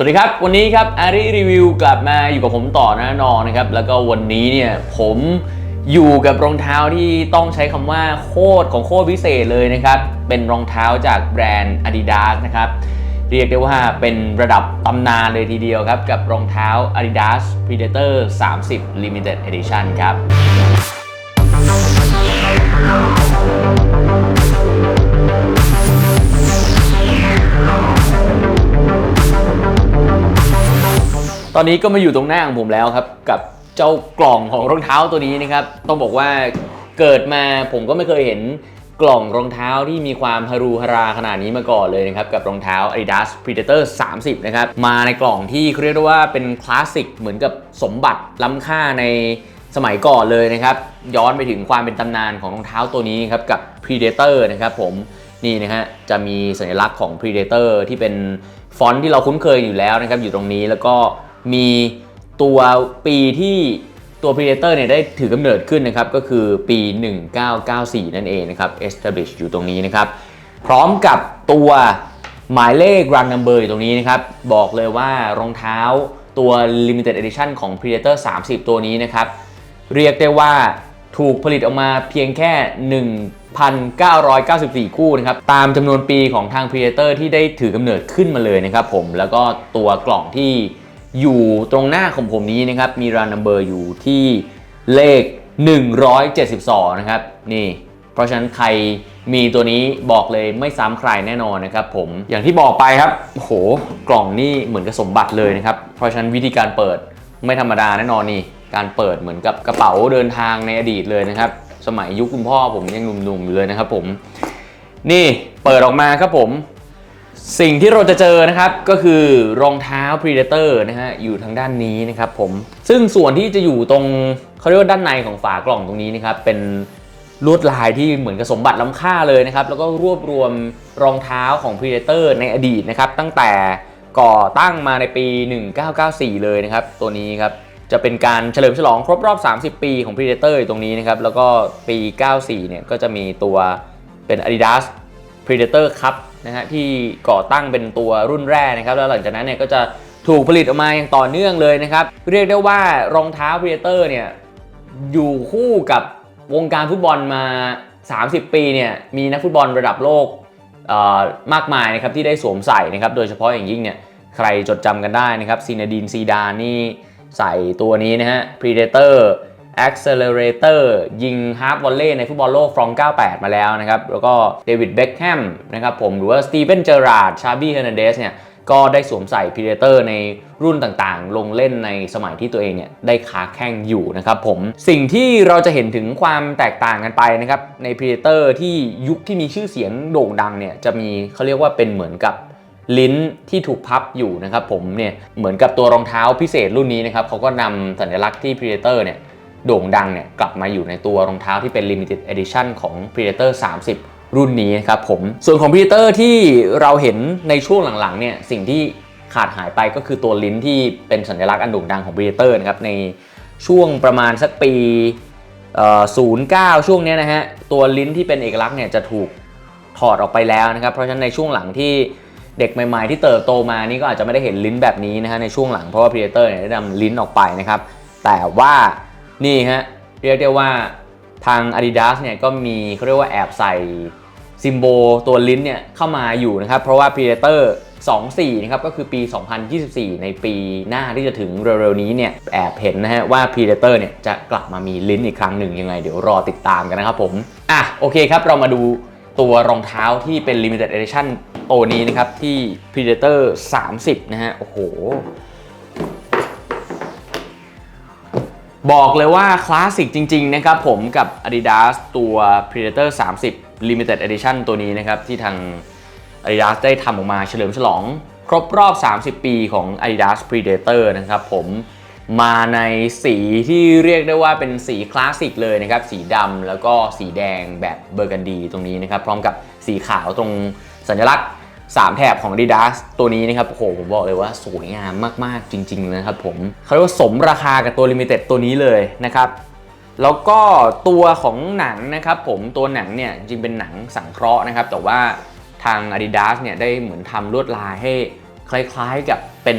สวัสดีครับ วันนี้ครับอาริรีวิวกลับมาอยู่กับผมต่อนะนอนนะครับ แล้วก็วันนี้เนี่ยผมอยู่กับรองเท้าที่ต้องใช้คำว่าโคตรของโคตรพิเศษเลยนะครับ เป็นรองเท้าจากแบรนด์ Adidas นะครับ เรียกได้ว่าเป็นระดับตำนานเลยทีเดียวครับ กับรองเท้า Adidas Predator 30 Limited Edition ครับ ตอนนี้ก็มาอยู่ตรงหน้าของผมแล้วครับ กับเจ้ากล่องของรองเท้าตัวนี้นะครับ ต้องบอกว่าเกิดมาผมก็ไม่เคยเห็นกล่องรองเท้าที่มีความฮารูฮาราขนาดนี้มาก่อนเลยนะครับ กับรองเท้า Adidas Predator 30 นะครับ มาในกล่องที่เขาเรียกได้ว่าเป็นคลาสสิกเหมือนกับสมบัติล้ำค่าในสมัยก่อนเลยนะครับ ย้อนไปถึงความเป็นตำนานของรองเท้าตัวนี้ครับ กับ Predator นะครับผมนี่นะฮะจะมีสัญลักษณ์ของ Predator ที่เป็นฟอนต์ที่เราคุ้นเคยอยู่แล้วนะครับ อยู่ตรงนี้แล้วก็ มีตัวปีที่ตัว Predator เนี่ยได้ถือกำเนิดขึ้นนะครับ ก็คือปี 1994 นั่นเองนะครับ establish อยู่ตรงนี้นะครับ พร้อมกับตัวหมายเลข run number อยู่ตรงนี้นะครับ บอกเลยว่ารองเท้าตัว limited edition ของ Predator 30 ตัวนี้นะครับ เรียกได้ว่าถูกผลิตออกมาเพียงแค่ 1,994 คู่นะครับ ตามจำนวนปีของทาง Predator ที่ได้ถือกำเนิดขึ้นมาเลยนะครับผมแล้วก็ตัวกล่องที่ อยู่ตรงหน้าของผมนี้นะครับ มีรันนัมเบอร์อยู่ที่เลข 172 นะครับ นี่ เพราะฉะนั้นใครมีตัวนี้บอกเลยไม่ซ้ำใครแน่นอนนะครับผมอย่างที่บอกไปครับโหกล่องนี่เหมือนกับสมบัติเลยนะครับ เพราะฉะนั้นวิธีการเปิดไม่ธรรมดาแน่นอนนี่การเปิดเหมือนกับกระเป๋าเดินทางในอดีตเลยนะครับ สมัยยุคคุณพ่อผมยังหนุ่มๆอยู่เลยนะครับผม นี่เปิดออกมาครับผม สิ่งที่เราจะเจอนะครับก็คือรองเท้า Predator นะฮะอยู่ทางด้านนี้นะครับผมซึ่งส่วนที่จะอยู่ตรงเขาเรียกว่าด้านในของฝากล่องตรงนี้นะครับเป็นลวดลายที่เหมือนกับสมบัติล้ำค่าเลยนะครับแล้วก็รวบรวมรองเท้าของ Predator ในอดีตนะครับตั้งแต่ก่อตั้งมาในปี 1994 เลยนะครับตัวนี้ครับจะเป็นการเฉลิมฉลองครบรอบ 30 ปีของ Predator อยู่ตรงนี้นะครับแล้วก็ปี 94 เนี่ยก็จะมีตัวเป็น Adidas Predator Cup นะฮะที่ก่อตั้งเป็นตัวรุ่นแรกนะครับ แล้วหลังจากนั้นเนี่ยก็จะถูกผลิตออกมาอย่างต่อเนื่องเลยนะครับ เรียกได้ว่ารองเท้า Predator เนี่ยอยู่คู่กับวงการฟุตบอลมา 30 ปีเนี่ยมีนักฟุตบอลระดับโลกอ่อมากมายนะครับที่ได้สวมใส่นะครับ โดยเฉพาะอย่างยิ่งเนี่ยใครจดจำกันได้นะครับซีนาดีนซีดานนี่ใส่ตัวนี้นะฮะ Predator Accelerator ยิงฮาร์ v วอลเล่ในฟุตบอลโลกฟรอง 98 มาแล้วนะครับ แล้วก็เดวิดเบ็คแฮมนะครับผมหรือว่าสตีเ e นเจอราร์ดชาบี้เฮอร์นันเดสเนี่ยก็ได้สวมใส่ Predator ในรุ่นต่างๆ ลงเล่นในสมัยที่ตัวเองเนี่ยได้ค้าแข่งอยู่นะครับผมสิ่งที่เราจะเห็นถึงความแตกต่างกันไปนะครับใน Predator ที่ยุคที่มีชื่อเสียงโด่งดังเนี่ยจะมีเขาเรียกว่าเป็นเหมือนกับลิ้นที่ถูกพับอยู่นะครับผมเนี่ยเหมือนกับตัวรองเท้าพิเศษรุ่นนี้นะครับเขาก็นำสัญลักษณ์ที่ Predator เนี่ย โด่งดังเนี่ยกลับมาอยู่ในตัวรองเท้าที่เป็น Limited Edition ของ Predator 30 รุ่นนี้ครับผม ส่วนของ Predator ที่เราเห็นในช่วงหลังๆเนี่ยสิ่งที่ขาดหายไปก็คือตัวลิ้นที่เป็นสัญลักษณ์อันโด่งดังของ Predator นะครับในช่วงประมาณสักปี 09 ช่วงนี้นะฮะตัวลิ้นที่เป็นเอกลักษณ์เนี่ยจะถูกถอดออกไปแล้วนะครับ เพราะฉะนั้นในช่วงหลังที่เด็กใหม่ๆที่เติบโตมานี่ก็อาจจะไม่ได้เห็นลิ้นแบบนี้นะฮะในช่วงหลังเพราะว่า Predator เนี่ยได้นำลิ้นออกไปนะครับ แต่ว่า นี่ฮะเรียกได้ว่าทาง Adidas เนี่ยก็มีเขาเรียกว่าแอบใส่ซิมโบลตัวลิ้นเนี่ยเข้ามาอยู่นะครับ เพราะว่า Predator 24 นะครับ ก็คือปี 2024 ในปีหน้าที่จะถึงเร็วๆ นี้เนี่ยแอบเห็นนะฮะว่า Predator เนี่ยจะกลับมามีลิ้นอีกครั้งหนึ่งยังไง เดี๋ยวรอติดตามกันนะครับผม อะโอเคครับเรามาดูตัวรองเท้าที่เป็น Limited Edition ตัวนี้นะครับที่ Predator 30 นะฮะโอ้โห บอกเลยว่าคลาสสิกจริง ๆ นะครับผมกับ Adidas ตัว Predator 30 Limited Edition ตัวนี้นะครับ ที่ทาง Adidas ได้ทำออกมาเฉลิมฉลอง ครบรอบ 30 ปีของ Adidas Predator นะครับผมมาในสีที่เรียกได้ว่าเป็นสีคลาสสิกเลยนะครับ สีดำแล้วก็สีแดงแบบเบอร์กันดีตรงนี้นะครับ พร้อมกับสีขาวตรงสัญลักษณ์ 3 แถบของ Adidas ตัวนี้นะครับโอ้โหผมบอกเลยว่าสวยงามมากๆจริง ๆ นะครับผมเขาเรียกว่าสมราคากับตัว Limited ตัวนี้เลยนะครับแล้วก็ตัวของหนังนะครับผมตัวหนังเนี่ยจริงเป็นหนังสังเคราะห์นะครับ แต่ว่าทาง Adidas เนี่ยได้เหมือนทำลวดลายให้คล้ายๆกับเป็น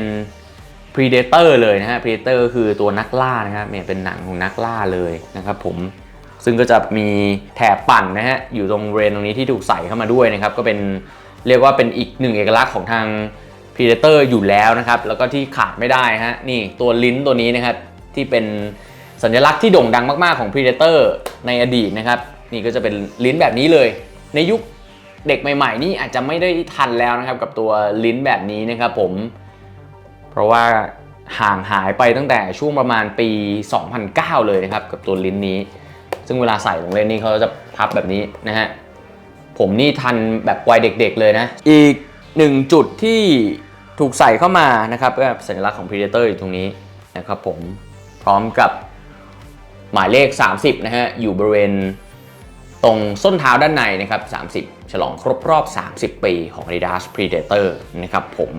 Predator เลยนะฮะ Predator คือตัวนักล่านะครับเนี่ยเป็นหนังของนักล่าเลยนะครับผมซึ่งก็จะมีแถบปั่นนะฮะอยู่ตรงเรนตรงนี้ที่ถูกใส่เข้ามาด้วยนะครับ ก็เป็น เรียกว่าเป็นอีกหนึ่งเอกลักษณ์ของทาง Predator อยู่แล้วนะครับ แล้วก็ที่ขาดไม่ได้ฮะนี่ตัวลิ้นตัวนี้นะครับที่เป็นสัญลักษณ์ที่โด่งดังมาก ๆ ของ Predator ในอดีตนะครับ นี่ก็จะเป็นลิ้นแบบนี้เลย ในยุคเด็กใหม่ ๆ นี่อาจจะไม่ได้ทันแล้วนะครับ กับตัวลิ้นแบบนี้นะครับผม เพราะว่าห่างหายไปตั้งแต่ช่วงประมาณปี 2009 เลยนะครับ กับตัวลิ้นนี้ ซึ่งเวลาใส่ลงเล่นนี่เขาจะพับแบบนี้นะฮะ ผมนี่ทันแบบวัยเด็ก ๆ เลยนะ อีกหนึ่งจุดที่ถูกใส่เข้ามานะครับก็สัญลักษณ์ของ Predator อยู่ตรงนี้นะครับผมพร้อมกับหมายเลข 30 นะฮะ อยู่บริเวณตรงส้นเท้าด้านในนะครับ 30 ฉลองครบรอบ 30 ปีของ Adidas Predator นะครับผม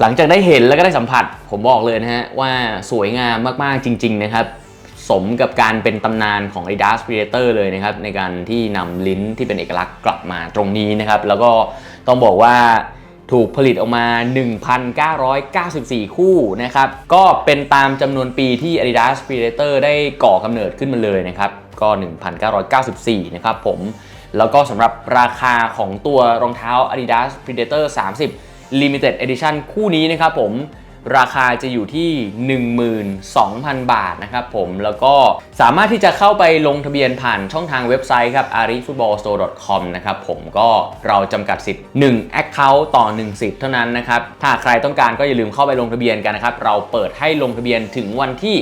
หลังจากได้เห็นแล้วก็ได้สัมผัส ผมบอกเลยนะฮะว่าสวยงามมากๆจริง ๆ นะครับ สมกับการเป็นตำนานของ Adidas Predator เลยนะครับ ในการที่นำลิ้นที่เป็นเอกลักษณ์กลับมาตรงนี้นะครับ แล้วก็ต้องบอกว่าถูกผลิตออกมา 1,994 คู่นะครับ ก็เป็นตามจำนวนปีที่ Adidas Predator ได้ก่อกำเนิดขึ้นมาเลยนะครับ ก็ 1,994 นะครับผม แล้วก็สำหรับราคาของตัวรองเท้า Adidas Predator 30 Limited Edition คู่นี้นะครับผม ราคาจะอยู่ที่ 12,000 บาทนะครับผมแล้วก็สามารถที่จะเข้าไปลงทะเบียนผ่านช่องทางเว็บไซต์ครับ arifootballstore.com นะครับผมก็เราจำกัดสิทธิ์1 Account ต่อ 1 สิทธิ์เท่านั้นนะครับถ้าใครต้องการก็อย่าลืมเข้าไปลงทะเบียนกันนะครับเราเปิดให้ลงทะเบียนถึงวันที่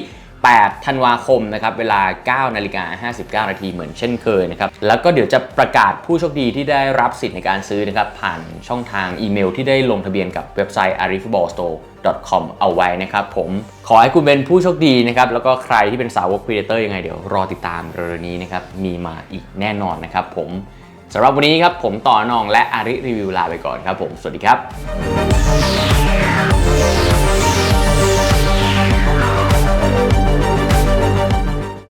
8 ธันวาคมนะครับเวลา 9 นาฬิกา 59 นาทีเหมือนเช่นเคยนะครับแล้วก็เดี๋ยวจะประกาศผู้โชคดีที่ได้รับสิทธิ์ในการซื้อนะครับผ่านช่องทางอีเมลที่ได้ลงทะเบียนกับเว็บไซต์ arifballstore.com เอาไว้นะครับผมขอให้คุณเป็นผู้โชคดีนะครับ แล้วก็ใครที่เป็นสาวก Predator ยังไงเดี๋ยวรอติดตามเร็วๆนี้นะครับ มีมาอีกแน่นอนนะครับผมสำหรับวันนี้ครับผมต่อนองและอาริรีวิวลาไปก่อนครับผม สวัสดีครับ